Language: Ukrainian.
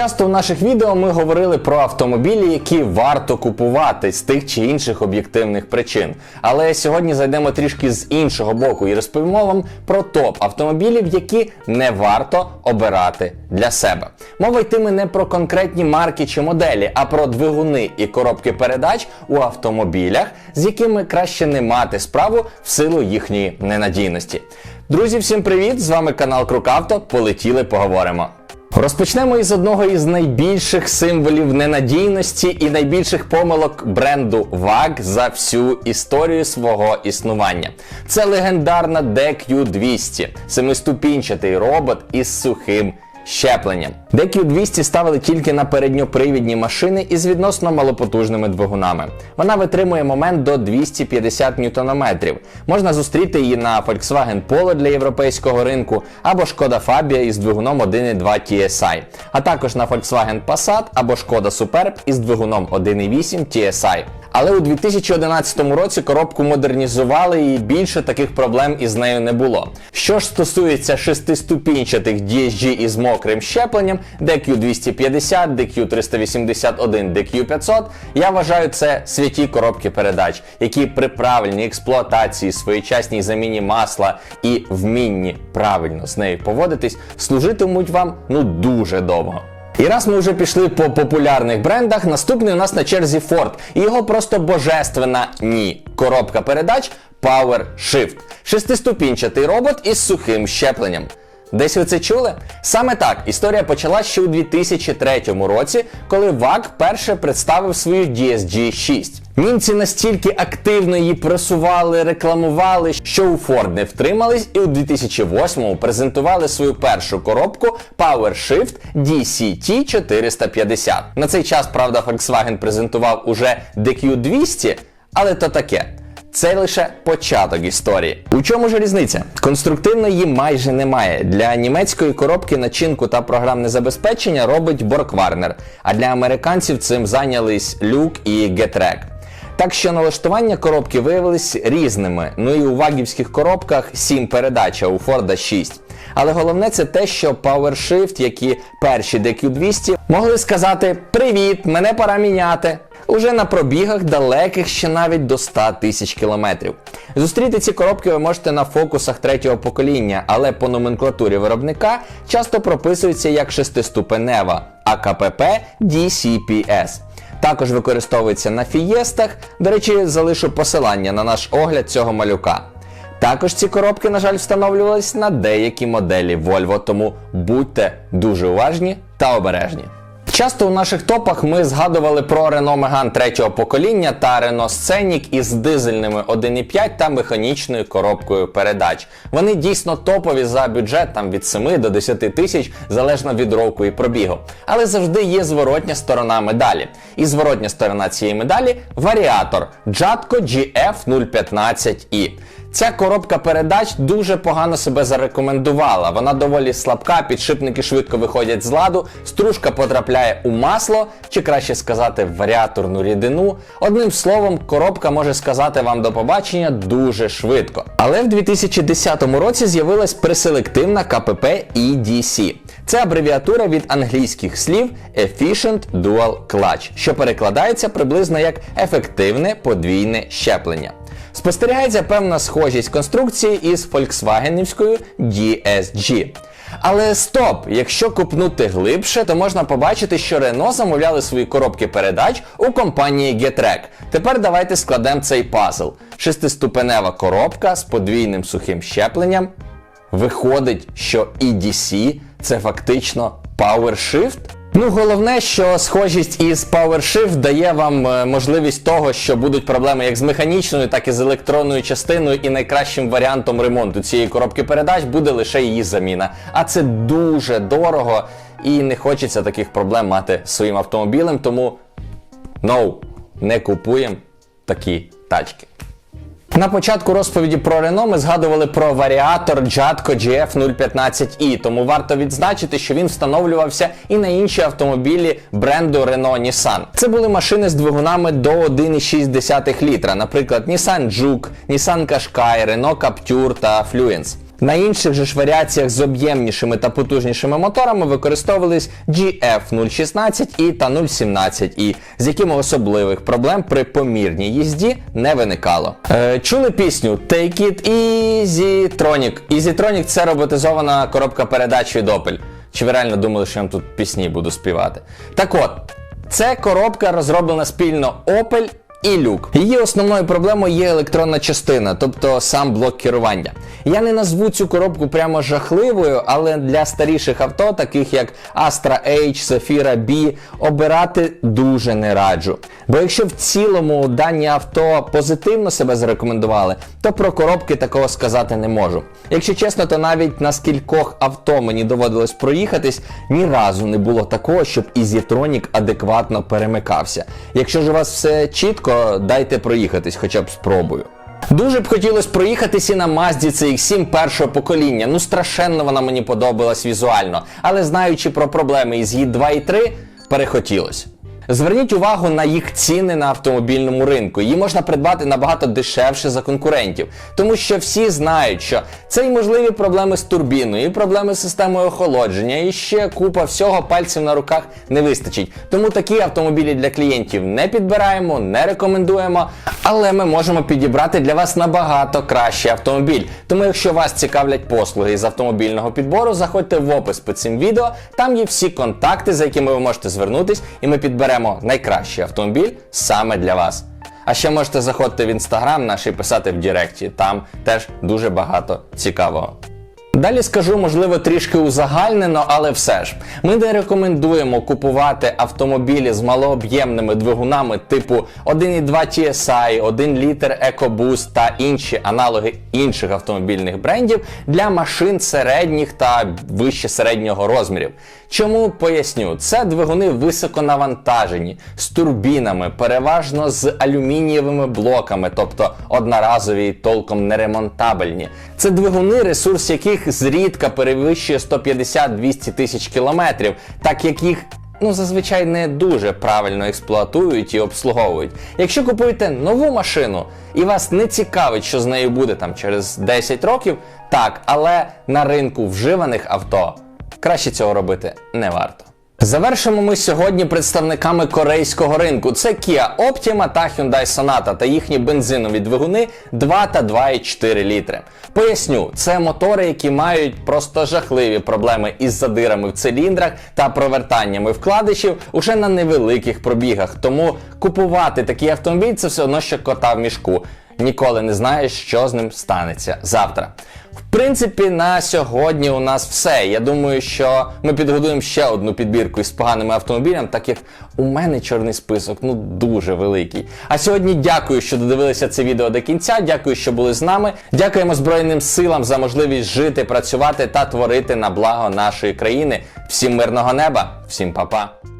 Часто в наших відео ми говорили про автомобілі, які варто купувати з тих чи інших об'єктивних причин. Але сьогодні зайдемо трішки з іншого боку і розповімо вам про топ автомобілів, які не варто обирати для себе. Мова йтиме не про конкретні марки чи моделі, а про двигуни і коробки передач у автомобілях, з якими краще не мати справу в силу їхньої ненадійності. Друзі, всім привіт! З вами канал Крукавто. Полетіли, поговоримо. Розпочнемо із одного із найбільших символів ненадійності і найбільших помилок бренду VAG за всю історію свого існування. Це легендарна DQ200, семиступінчатий робот із сухим щепленням. DQ200 ставили тільки на передньопривідні машини із відносно малопотужними двигунами. Вона витримує момент до 250 Нм. Можна зустріти її на Volkswagen Polo для європейського ринку або Шкода Fabia із двигуном 1.2 TSI, а також на Volkswagen Passat або Шкода Superb із двигуном 1.8 TSI. Але у 2011 році коробку модернізували і більше таких проблем із нею не було. Що ж стосується шестиступінчатих DSG із мокрим щепленням, DQ250, DQ381, DQ500, я вважаю це святі коробки передач, які при правильній експлуатації, своєчасній заміні масла і вмінні правильно з нею поводитись, служитимуть вам ну дуже довго. І раз ми вже пішли по популярних брендах, наступний у нас на черзі Ford. І його просто божественна ні. Коробка передач Power Shift. Шестиступінчатий робот із сухим щепленням. Десь ви це чули? Саме так історія почалась ще у 2003 році, коли VAG перше представив свою DSG 6. Німці настільки активно її просували, рекламували, що у Ford не втримались, і у 2008-му презентували свою першу коробку PowerShift DCT 450. На цей час, правда, Volkswagen презентував уже DQ200, але то таке. Це лише початок історії. У чому ж різниця? Конструктивно її майже немає. Для німецької коробки начинку та програмне забезпечення робить Borgwarner, а для американців цим зайнялись Люк і Getrag. Так що налаштування коробки виявились різними. Ну і у вагівських коробках 7 передач, а у Форда 6. Але головне це те, що PowerShift, як і перші DQ200, могли сказати: Привіт, мене пора міняти. Уже на пробігах далеких ще навіть до 100 тисяч кілометрів. Зустріти ці коробки ви можете на фокусах третього покоління, але по номенклатурі виробника часто прописується як шестиступенева АКПП DCPS. Також використовується на фієстах. До речі, залишу посилання на наш огляд цього малюка. Також ці коробки, на жаль, встановлювались на деякі моделі Volvo, тому будьте дуже уважні та обережні. Часто у наших топах ми згадували про Renault Megane третього покоління та Renault Scenic із дизельними 1.5 та механічною коробкою передач. Вони дійсно топові за бюджет від 7 до 10 тисяч залежно від року і пробігу. Але завжди є зворотня сторона медалі. І зворотня сторона цієї медалі варіатор Jatco GF015i. Ця коробка передач дуже погано себе зарекомендувала. Вона доволі слабка, підшипники швидко виходять з ладу, стружка потрапляє у масло, чи краще сказати, варіаторну рідину. Одним словом, коробка може сказати вам до побачення дуже швидко. Але в 2010 році з'явилась преселективна КПП EDC. Це абревіатура від англійських слів Efficient Dual Clutch, що перекладається приблизно як ефективне подвійне щеплення. Спостерігається певна схожість конструкції із Volkswagenівською DSG. Але стоп! Якщо купнути глибше, то можна побачити, що Renault замовляли свої коробки передач у компанії Getrag. Тепер давайте складемо цей пазл. Шестиступенева коробка з подвійним сухим щепленням. Виходить, що EDC це фактично PowerShift? Ну, головне, що схожість із PowerShift дає вам е, можливість того, що будуть проблеми як з механічною, так і з електронною частиною, і найкращим варіантом ремонту цієї коробки передач буде лише її заміна. А це дуже дорого і не хочеться таких проблем мати з своїм автомобілем, тому no, не купуємо такі тачки. На початку розповіді про Renault ми згадували про варіатор Jatco GF015i, тому варто відзначити, що він встановлювався і на інші автомобілі бренду Renault Nissan. Це були машини з двигунами до 1,6 літра, наприклад, Nissan Juke, Nissan Qashqai, Renault Captur та Fluence. На інших же ж варіаціях з об'ємнішими та потужнішими моторами використовувались GF016 і та 017i, з якими особливих проблем при помірній їзді не виникало. Е, чули пісню Take It Easy-Tronic. Easy-Tronic – це роботизована коробка передач від Opel. Чи ви реально думали, що я вам тут пісні буду співати? Так от, це коробка розроблена спільно Opel і люк. Її основною проблемою є електронна частина, тобто сам блок керування. Я не назву цю коробку прямо жахливою, але для старіших авто, таких як Astra H, Zafira B, обирати дуже не раджу. Бо якщо в цілому дані авто позитивно себе зарекомендували, то про коробки такого сказати не можу. Якщо чесно, то навіть на скількох авто мені доводилось проїхатись, ні разу не було такого, щоб Easytronic адекватно перемикався. Якщо ж у вас все чітко, дайте проїхатись, хоча б спробую. Дуже б хотілося проїхатись і на Mazda CX-7 першого покоління. Ну страшенно вона мені подобалась візуально, але знаючи про проблеми із її 2 і 3, перехотілось. Зверніть увагу на їх ціни на автомобільному ринку. Її можна придбати набагато дешевше за конкурентів, тому що всі знають, що це і можливі проблеми з турбіною, і проблеми з системою охолодження, і ще купа всього пальців на руках не вистачить. Тому такі автомобілі для клієнтів не підбираємо, не рекомендуємо, але ми можемо підібрати для вас набагато кращий автомобіль. Тому, якщо вас цікавлять послуги з автомобільного підбору, заходьте в опис під цим відео. Там є всі контакти, за якими ви можете звернутись, і ми підберемо найкращий автомобіль саме для вас. А ще можете заходити в інстаграм наш і писати в Директі. Там теж дуже багато цікавого. Далі скажу, можливо, трішки узагальнено, але все ж. Ми не рекомендуємо купувати автомобілі з малооб'ємними двигунами типу 1,2 TSI, 1 літр EcoBoost та інші аналоги інших автомобільних брендів для машин середніх та вище середнього розмірів. Чому поясню? Це двигуни високонавантажені, з турбінами, переважно з алюмінієвими блоками, тобто одноразові і толком неремонтабельні. Це двигуни, ресурс яких зрідка перевищує 150-200 тисяч кілометрів, так як їх ну зазвичай не дуже правильно експлуатують і обслуговують. Якщо купуєте нову машину і вас не цікавить, що з нею буде там через 10 років, так, але на ринку вживаних авто краще цього робити не варто. Завершимо ми сьогодні представниками корейського ринку. Це Kia Optima та Hyundai Sonata та їхні бензинові двигуни 2 та 2,4 літри. Поясню, це мотори, які мають просто жахливі проблеми із задирами в циліндрах та провертаннями вкладишів уже на невеликих пробігах. Тому купувати такий автомобіль це все одно, що кота в мішку. Ніколи не знаєш, що з ним станеться завтра. В принципі, на сьогодні у нас все. Я думаю, що ми підготуємо ще одну підбірку із поганими автомобілями, так як у мене чорний список ну дуже великий. А сьогодні дякую, що додивилися це відео до кінця. Дякую, що були з нами. Дякуємо Збройним силам за можливість жити, працювати та творити на благо нашої країни. Всім мирного неба, всім па-па!